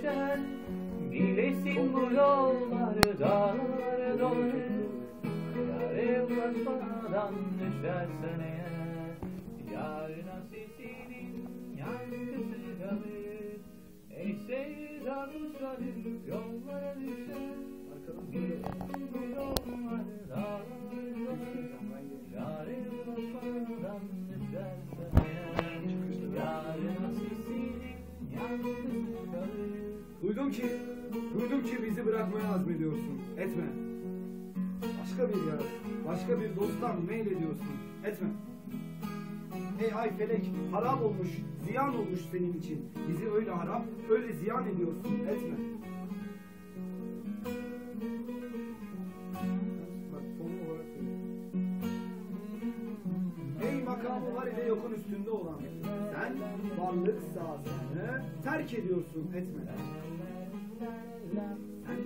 düşen Bilesin bu yolları dağlara doğru Yare ulaşmadan düşersen eğer Yarına sesinin yankısı kalır. Ey sevda kuşları yollara düşer. Bilesin bu doğru Yare ulaşmadan düşersen eğer Yarına sesinin yankısı Duydum ki, duydum ki bizi bırakmaya azmediyorsun. Etme. Başka bir yar, başka bir dosttan meylediyorsun. Etme. Ey ay felek, harap olmuş, ziyan olmuş senin için. Bizi öyle harap, öyle ziyan ediyorsun. Etme. Makamı var ile yokun üstünde olan sen varlık sahasını terk ediyorsun etme. Sen,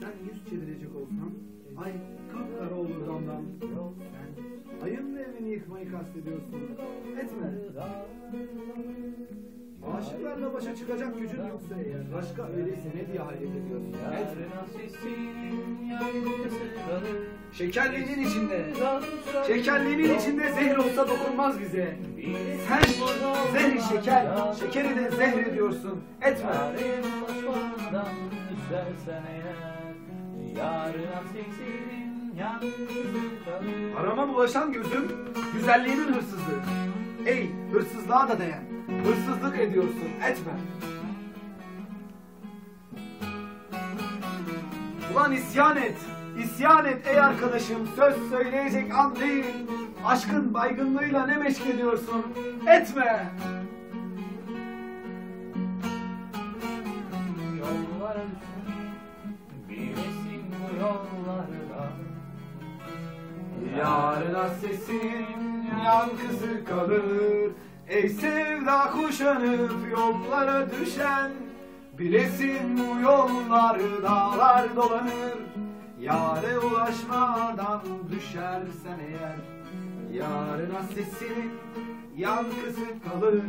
sen yüz çevirecek olsan ay kapkara olur damdan. Sen ayın evini yıkmayı kastediyorsun. Etme. Aşıklarla başa çıkacak gücün yoksa eğer başka öyleyse ne diye hayret ediyorsun? Etme. Şekerliğinin içinde, şekerliğinin içinde zehir olsa dokunmaz bize. Sen zehri şeker, şekeri de zehir ediyorsun. Etme. Arama bulaşan gözüm, güzelliğinin hırsızı. Ey hırsızlığa da değen, hırsızlık ediyorsun, etme. Ulan isyan et, isyan et ey arkadaşım, söz söyleyecek an değil. Aşkın baygınlığıyla ne meşk etme. Yollara düşen Bilesin bu yollarda Yarına sesin yankısı kalır Ey sevda kuşanıp yollara düşen Bilesin bu yollar dağlar dolanır Yare ulaşmadan düşersen eğer. Yarına sesin yankısı kalır